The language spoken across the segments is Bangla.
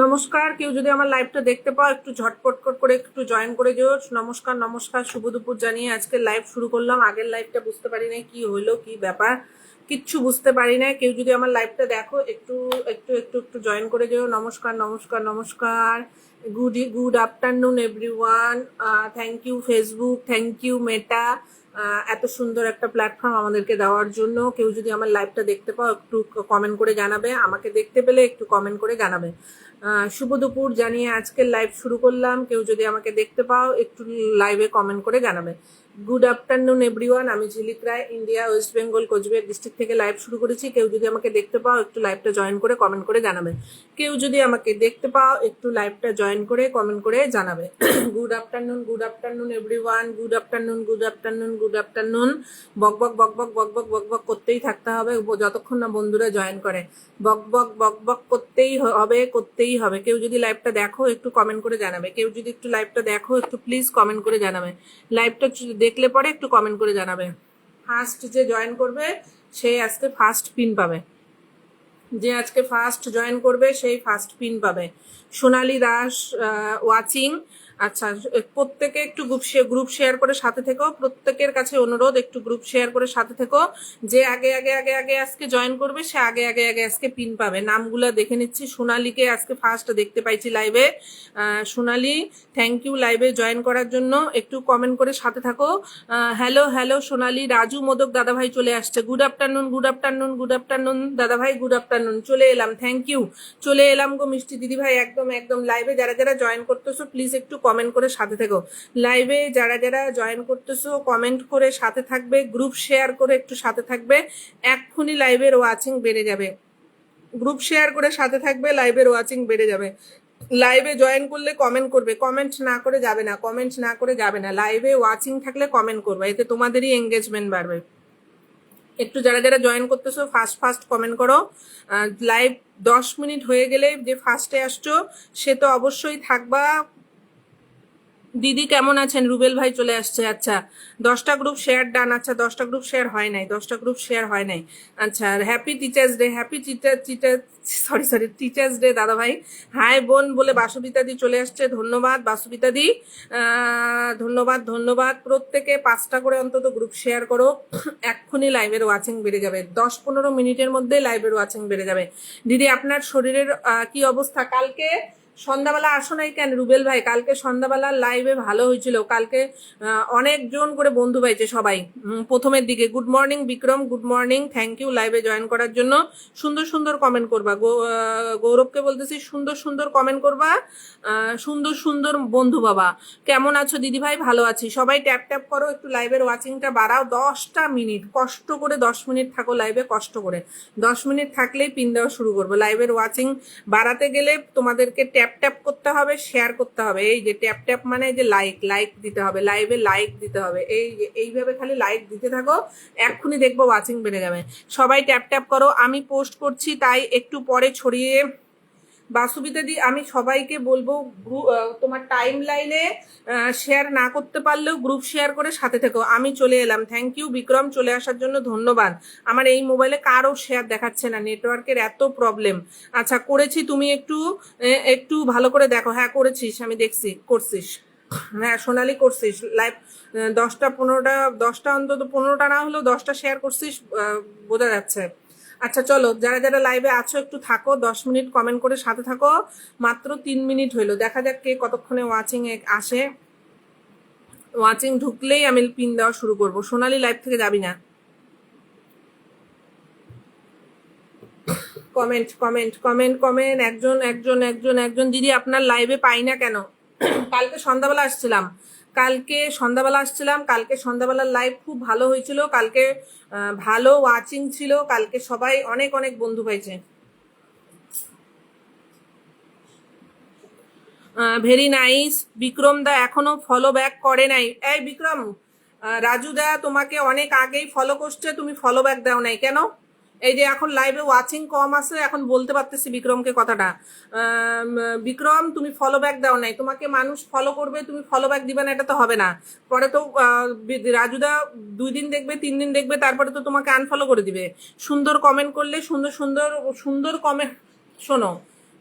নমস্কার, কেউ যদি আমার লাইভটা দেখতে পাও, একটু ঝটপট করে একটু জয়েন করে দিও। নমস্কার নমস্কার, শুভ দুপুর জানিয়ে আজকে লাইভ শুরু করলাম। আগের লাইভটা বুঝতে পারি না কি হইল, কি ব্যাপার, কিচ্ছু বুঝতে পারি না কেউ যদি আমার লাইভটা দেখো, একটু একটু একটু একটু জয়েন করে দিও। নমস্কার নমস্কার নমস্কার। Good good afternoon everyone thank you Facebook thank you Meta এত সুন্দর একটা প্ল্যাটফর্ম আমাদেরকে দেওয়ার জন্য। কেউ যদি আমার লাইভটা দেখতে পাও, একটু কমেন্ট করে জানাবে। আমাকে দেখতে পেলে একটু কমেন্ট করে জানাবে। শুভ দুপুর জানিয়ে আজকের লাইভ শুরু করলাম। কেউ যদি আমাকে দেখতে পাও, একটু লাইভে কমেন্ট করে জানাবে। গুড আফটারনুন এভরিওয়ান আমি Jhilik Roy India West Bengal Cooch Behar district থেকে লাইভ শুরু করেছি। কেউ যদি আমাকে দেখতে পাও, একটু লাইভটা জয়েন করে কমেন্ট করে জানাবে। কেউ যদি আমাকে দেখতে পাও, একটু লাইভটা জয়েন করে কমেন্ট করে জানাবে। Good afternoon good afternoon everyone good afternoon good afternoon good afternoon বক বক বক বক বক বক বক বক করতেই থাকতে হবে। যতক্ষণ না বন্ধুরা জয়েন করে। বক বক বক বক করতেই হবে করতেই হবে। কেউ যদি লাইভটা দেখো, একটু কমেন্ট করে জানাবে। কেউ যদি একটু লাইভটা দেখো, একটু প্লিজ কমেন্ট করে জানাবে। লাইভটা দেখলে পরে একটু কমেন্ট করে জানাবে। ফার্স্ট যে জয়েন করবে, সে আজকে ফার্স্ট পিন পাবে। যে আজকে ফার্স্ট জয়েন করবে, সেই ফার্স্ট পিন পাবে। সোনালী দাস ওয়াচিং আচ্ছা প্রত্যেকে একটু গ্রুপ গ্রুপ শেয়ার করে সাথে থেকো। প্রত্যেকের কাছে অনুরোধ, একটু গ্রুপ শেয়ার করে সাথে থেকো। যে আগে আগে আগে আগে আজকে জয়েন করবে, সে আগে আগে আগে আজকে পিন পাবে। নামগুলো দেখে নিচ্ছি। সোনালীকে আজকে ফার্স্ট দেখতে পাইছি লাইভে সোনালী থ্যাংক ইউ লাইভে জয়েন করার জন্য একটু কমেন্ট করে সাথে থাকো। হ্যালো হ্যালো সোনালী, রাজু, মোদক দাদাভাই চলে আসছে। Good afternoon good afternoon good afternoon দাদাভাই গুড আফটারনুন চলে এলাম থ্যাংক ইউ চলে এলাম গো মিষ্টি দিদি ভাই একদম একদম লাইভে যারা যারা জয়েন করতেছো প্লিজ একটু কমেন্ট করে সাথে থেকো। লাইভে যারা যারা জয়েন করতেছো কমেন্ট করে সাথে থাকবে গ্রুপ শেয়ার করে একটু সাথে থাকবে। এক্ষুনি লাইভের ওয়াচিং বেড়ে যাবে। গ্রুপ শেয়ার করে সাথে থাকবে লাইভের ওয়াচিং বেড়ে যাবে। লাইভে জয়েন করলে কমেন্ট করবে কমেন্ট না করে যাবে না কমেন্ট না করে যাবে না। লাইভে ওয়াচিং থাকলে কমেন্ট করবে, এতে তোমাদেরই এঙ্গেজমেন্ট বাড়বে। একটু যারা যারা জয়েন করতেছো ফার্স্ট ফার্স্ট কমেন্ট করো। লাইভ দশ মিনিট হয়ে গেলে যে ফার্স্টে আসছো, সে তো অবশ্যই থাকবা। দিদি কেমন আছেন? রুবেল ভাই চলে আসছে আচ্ছা। দশটা গ্রুপ শেয়ার ডান আচ্ছা দশটা গ্রুপ শেয়ার হয় নাই, দশটা গ্রুপ শেয়ার হয় নাই। আচ্ছা happy teachers day happy teacher teacher sorry sorry teachers day দাদা ভাই। হাই বোন বলে বাসুবিতা দি চলে আসছে, ধন্যবাদ, বাসুবিতা দি। ধন্যবাদ ধন্যবাদ। প্রত্যেকে পাঁচটা করে অন্তত গ্রুপ শেয়ার করো। এক্ষুনি লাইভের ওয়াচিং বেড়ে যাবে। দশ পনেরো মিনিটের মধ্যে লাইভের ওয়াচিং বেড়ে যাবে। দিদি, আপনার শরীরের কি অবস্থা? কালকে সন্ধ্যাবেলা আসো নাই কেন? রুবেল ভাই, কালকে সন্ধ্যাবেলা লাইভে ভালো হয়েছিল। কালকে অনেকজন করে বন্ধু পাইছে সবাই। প্রথমের দিকে good morning Vikram good morning thank you লাইভে জয়েন করার জন্য সুন্দর সুন্দর কমেন্ট করবা। গৌরবকে বলতেছি, সুন্দর সুন্দর কমেন্ট করবা সুন্দর সুন্দর বন্ধু বাবা। কেমন আছো দিদি ভাই? ভালো আছি। সবাই ট্যাপ ট্যাপ করো, একটু লাইভের ওয়াচিংটা বাড়াও। দশটা মিনিট, কষ্ট করে দশ মিনিট থাকো লাইভে কষ্ট করে। দশ মিনিট থাকলেই পিন দেওয়া শুরু করব। লাইভের ওয়াচিং বাড়াতে গেলে তোমাদেরকে ট্যাপ ট্যাপ ট্যাপ করতে হবে শেয়ার করতে হবে। এই যে ট্যাপ ট্যাপ মানে যে লাইক লাইক দিতে হবে লাইভে লাইক দিতে হবে। এই যে এইভাবে খালি লাইক দিতে থাকো, এক্ষুনি দেখব ওয়াচিং বেড়ে যাবে। সবাই ট্যাপ ট্যাপ করো, আমি পোস্ট করছি, তাই একটু পরে ছড়িয়ে বাসুবিতা দি আমি সবাইকে বলব তোমার টাইম লাইনে শেয়ার না করতে পারলেও গ্রুপ শেয়ার করে সাথে থেকো। আমি চলে এলাম। Thank you Vikram. চলে আসার জন্য ধন্যবাদ। আমার এই মোবাইলে কারও শেয়ার দেখাচ্ছে না। নেটওয়ার্কের এত প্রবলেম আচ্ছা করেছি তুমি একটু একটু ভালো করে দেখো। হ্যাঁ করেছিস। আমি দেখছি। করছিস। হ্যাঁ সোনালি করছিস। লাইভ দশটা পনেরোটা, দশটা অন্তত পনেরোটা না হলেও দশটা শেয়ার করছিস বোঝা যাচ্ছে। আচ্ছা চলো, যারা যারা লাইভে আছো, একটু থাকো, দশ মিনিট কমেন্ট করে সাথে থাকো। মাত্র তিন মিনিট হইল। দেখা যাক কে কতক্ষণে ওয়াচিং আসে। ওয়াচিং ঢুকলেই আমি পিন দেওয়া শুরু করব। সোনালি লাইভ থেকে যাবি না? কমেন্ট কমেন্ট কমেন্ট কমেন্ট একজন একজন একজন একজন। দিদি, আপনার লাইভে পাই না কেন? কালকে সন্ধ্যাবেলা আসছিলাম। কালকে সন্ধ্যাবেলা আসছিলাম, কালকে সন্ধ্যাবেলার লাইভ খুব ভালো হয়েছিল, কালকে ভালো ওয়াচিং ছিল, কালকে সবাই অনেক অনেক বন্ধু পাইছে ভেরি নাইস বিক্রম দা এখনও ফলো ব্যাক করে নাই। এই বিক্রম রাজু দা তোমাকে অনেক আগেই ফলো করছে, তুমি ফলো ব্যাক দাও নাই, কেন? এই যে এখন লাইভে ওয়াচিং কম আছে, এখন বলতে পারতেছি বিক্রমকে কথাটা। বিক্রম, তুমি ফলো ব্যাক দাও নাই। তোমাকে মানুষ ফলো করবে, তুমি ফলো ব্যাক দিবে না, এটা তো হবে না। পরে তো রাজুদা দুই দিন দেখবে, তিন দিন দেখবে, তারপরে তো তোমাকে আনফলো করে দিবে। সুন্দর কমেন্ট করলে সুন্দর সুন্দর সুন্দর কমেন্ট শোনো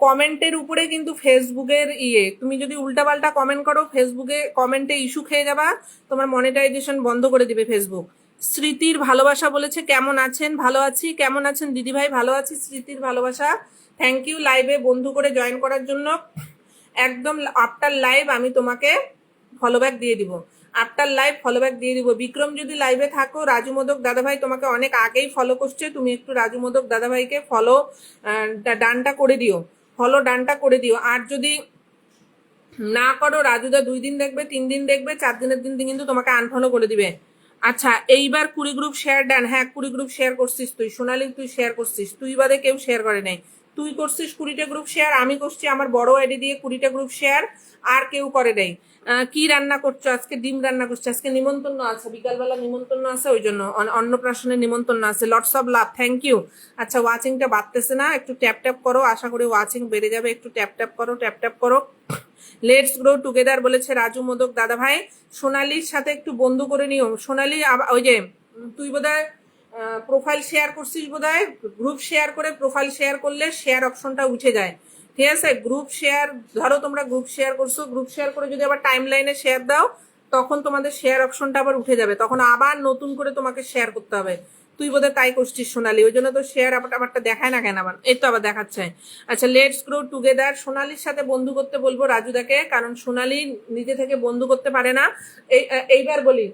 কমেন্টের উপরে কিন্তু ফেসবুকের ইয়ে। তুমি যদি উল্টাপাল্টা কমেন্ট করো ফেসবুকে কমেন্টে ইস্যু খেয়ে যাবা, তোমার মনিটাইজেশন বন্ধ করে দিবে ফেসবুক স্মৃতির ভালোবাসা বলেছে, কেমন আছেন? ভালো আছি। কেমন আছেন দিদিভাই? ভালো আছি স্মৃতির ভালোবাসা। থ্যাংক ইউ লাইভে বন্ধু করে জয়েন করার জন্য। একদম আফটার লাইভ আমি তোমাকে ফলো ব্যাক দিয়ে দিব। আফটার লাইভ ফলো ব্যাক দিয়ে দিব। বিক্রম যদি লাইভে থাকো, রাজু মোদক দাদাভাই তোমাকে অনেক আগেই ফলো করছে। তুমি একটু রাজু মোদক দাদাভাইকে ফলো ডানটা করে দিও। ফলো ডানটা করে দিও। আর যদি না করো রাজুদা দুই দিন দেখবে, তিন দিন দেখবে, চার দিনের দিন কিন্তু তোমাকে আনফলো করে দিবে। আচ্ছা এইবার কুড়ি গ্রুপ শেয়ার ডান হ্যাঁ কুড়ি গ্রুপ শেয়ার করছিস তুই। সোনালি, তুই শেয়ার করছিস। তুই বাদে কেউ শেয়ার করে নাই। তুই করছিস কুড়িটা গ্রুপ শেয়ার আমি করছি আমার বড় আইডি দিয়ে কুড়িটা গ্রুপ শেয়ার আর কেউ করে নাই। কি রান্না করছ? আজকে ডিম রান্না করছ। আজকে নিমন্ত্রণ আছে, বিকালবেলা নিমন্ত্রণ আছে, ওই জন্য। অন- অন্নপ্রাশনের নিমন্ত্রণ আছে। Lots of love thank you আচ্ছা ওয়াচিংটা বাড়তেছে না? একটু ট্যাপ ট্যাপ করো। আশা করি ওয়াচিং বেড়ে যাবে। একটু ট্যাপ ট্যাপ করো ট্যাপ ট্যাপ করো। লেটস গ্রো টুগেদার বলেছে রাজু মোদক দাদা ভাই সোনালির সাথে একটু বন্ধু করে নিও। সোনালি ওই যে তুই বোধহয় প্রোফাইল শেয়ার করছিস বোধহয়? গ্রুপ শেয়ার করে প্রোফাইল শেয়ার করলে শেয়ার অপশনটা উঠে যায়। ঠিক আছে? গ্রুপ শেয়ার ধরো তোমরা গ্রুপ শেয়ার করছ। গ্রুপ শেয়ার করে যদি আবার টাইম লাইনে শেয়ার দাও, তখন তোমাদের শেয়ার অপশনটা আবার উঠে যাবে। তখন আবার নতুন করে তোমাকে শেয়ার করতে হবে। তুই বোধহয় তাই করছিস সোনালি, ওই জন্য তো শেয়ার আবার আবারটা দেখায় না কেন আবার? এই তো আবার দেখাচ্ছে। আচ্ছা লেটস গ্রো টুগেদার সোনালির সাথে বন্ধু করতে বলব রাজুদাকে, কারণ সোনালি নিজে থেকে বন্ধু করতে পারে না। এই এইবার বলি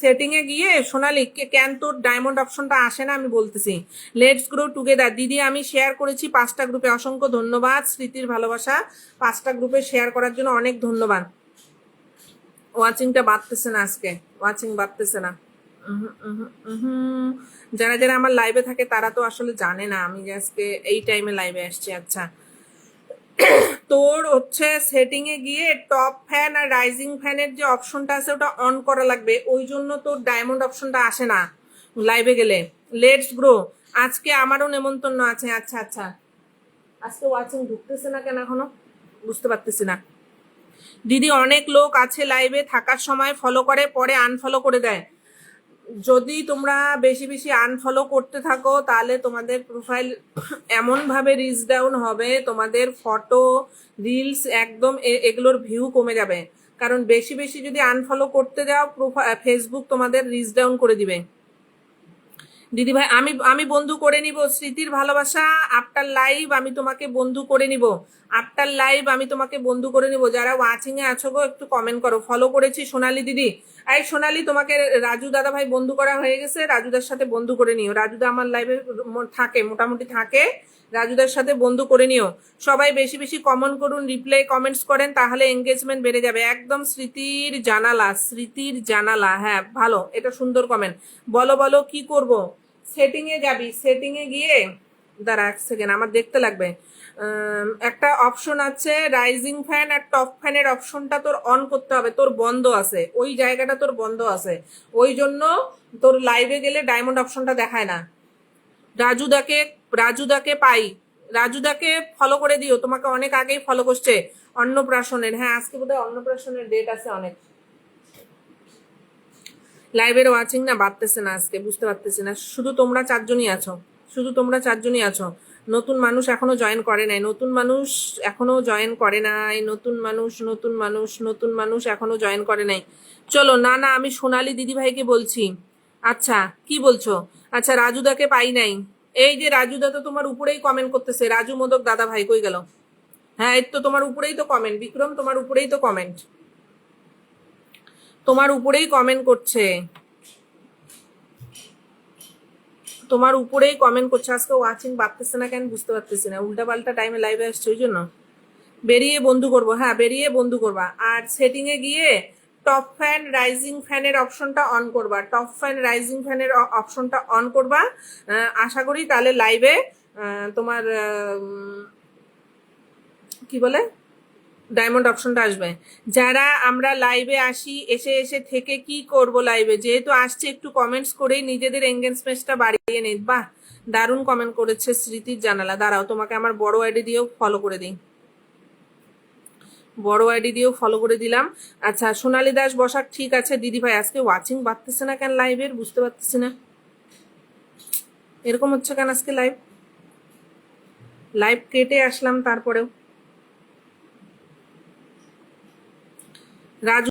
সেটিং এ গিয়ে সোনালি কেন তোর ডায়মন্ড অপশনটা আসে না আমি বলতেছি। লেটস গ্রো টুগেদার দিদি, আমি শেয়ার করেছি পাঁচটা গ্রুপে অসংখ্য ধন্যবাদ স্মৃতির ভালোবাসা। পাঁচটা গ্রুপে শেয়ার করার জন্য অনেক ধন্যবাদ। ওয়াচিংটা বাড়তেছে না আজকে। ওয়াচিং বাড়তেছে না। যারা যারা আমার লাইভে থাকে, তারা তো আসলে জানে না। আমি আজকে এই টাইমে লাইভে আসছি আচ্ছা। তোর হচ্ছে সেটিং এ গিয়ে টপ ফ্যান আর রাইজিং ফ্যানের যে অপশনটা আছে, ওটা অন করা লাগবে। ওই জন্য তোর ডায়মন্ড অপশনটা আসে না লাইভে গেলে। লেটস গ্রো আজকে আমারও নেমন্তন্ন আছে। আচ্ছা আচ্ছা। আজকে ওয়াচিং ঢুকতেছে না কেন এখনও? বুঝতে পারতেছি না। দিদি, অনেক লোক আছে লাইভে থাকার সময় ফলো করে, পরে আনফলো করে দেয়। যদি তোমরা বেশি বেশি আনফলো করতে থাকো, তাহলে তোমাদের প্রোফাইল এমনভাবে রিচ ডাউন হবে, তোমাদের ফটো রিলস একদম এগুলোর ভিউ কমে যাবে। কারণ বেশি বেশি যদি আনফলো করতে যাও ফেসবুক তোমাদের রিচ ডাউন করে দিবে। দিদি ভাই, আমি আমি বন্ধু করে নিব। স্মৃতির ভালোবাসা আফটার লাইভ আমি তোমাকে বন্ধু করে নিব। আফটার লাইভ আমি তোমাকে বন্ধু করে নিব। যারা ওয়াচিং এ আছো গো, একটু কমেন্ট করো। ফলো করেছি সোনালি দিদি। এই সোনালি, তোমাকে রাজু দাদা ভাই বন্ধু করা হয়ে গেছে। রাজুদার সাথে বন্ধু করে নিও। রাজুদা আমার লাইভে থাকে, মোটামুটি থাকে। রাজুদার সাথে বন্ধু করে নিও। সবাই বেশি বেশি কমন করুন রিপ্লাই কমেন্টস করেন, তাহলে এঙ্গেজমেন্ট বেড়ে যাবে। একদম স্মৃতির জানালা স্মৃতির জানালা। হ্যাঁ ভালো, এটা সুন্দর কমেন্ট বলো বলো, কি করব? সেটিং এ যাবি। সেটিং এ গিয়ে দাঁড়া, এক সেকেন্ড আমার দেখতে লাগবে। একটা অপশন আছে রাইজিং ফ্যান আর টপ ফ্যানের অপশনটা তোর অন করতে হবে, তোর বন্ধ আছে, ওই জায়গাটা তোর বন্ধ আছে। ওই জন্য তোর লাইভে গেলে ডায়মন্ড অপশনটা দেখায় না। রাজুদাকে রাজুদাকে পাই। রাজুদাকে ফলো করে দিও, তোমাকে অনেক আগেই ফলো করছে অন্নপ্রাশনের। হ্যাঁ আজকে বোধহয় অন্নপ্রাশনের ডেট আছে অনেক। লাইভের ওয়াচিং না, বাড়তেছে না আজকে, বুঝতে পারতেছি না। শুধু তোমরা চারজনই আছো। শুধু তোমরা চারজনই আছো। নতুন মানুষ এখনও জয়েন করে নাই, নতুন মানুষ এখনও জয়েন করে নাই, নতুন মানুষ নতুন মানুষ নতুন মানুষ এখনও জয়েন করে নাই। চলো, না না, আমি সোনালি দিদি ভাইকে বলছি। আচ্ছা কি বলছো? আচ্ছা রাজুদাকে পাই নাই। এই যে রাজুদা তো তোমার উপরেই কমেন্ট করতেছে, রাজু মোদক দাদা ভাই কই গেল? হ্যাঁ এই তো তোমার উপরেই তো কমেন্ট বিক্রম তোমার উপরেই তো কমেন্ট তোমার উপরেই কমেন্ট করছে। তোমার উপরেই কমেন্ট করছে। আজকে ওয়াচিং বাড়তেছে না কেন, বুঝতে পারতেছি না। উল্টা পাল্টা টাইমে লাইভে আসছে, ওই জন্য। বেরিয়ে বন্ধু করব হ্যাঁ বেরিয়ে বন্ধু করবা। আর সেটিং এ গিয়ে টপ ফ্যান রাইজিং ফ্যানের অপশনটা অন করবা। টপ ফ্যান রাইজিং ফ্যানের অপশনটা অন করবা। আশা করি তাহলে লাইভে তোমার কি বলে? ডায়মন্ড অপশনটা আসবে। যারা আমরা লাইভে আসি, এসে এসে থেকে কি করব লাইভে যেহেতু আসছে, একটু কমেন্টস করেই নিজেদের এঙ্গেজমেন্টটা বাড়িয়ে নিন বাহ, দারুণ কমেন্ট করেছে স্মৃতির জানালা। দাঁড়াও, তোমাকে আমার বড় আইডি দিয়েও ফলো করে দিই। বড় আইডি দিয়েও ফলো করে দিলাম। আচ্ছা সোনালী দাস বসাক, ঠিক আছে। দিদি ভাই, আজকে ওয়াচিং বাড়তেছে না কেন লাইভের বুঝতে পারতেছি না। এরকম হচ্ছে কেন আজকে লাইভ লাইভ কেটে আসলাম তারপরেও। রাজু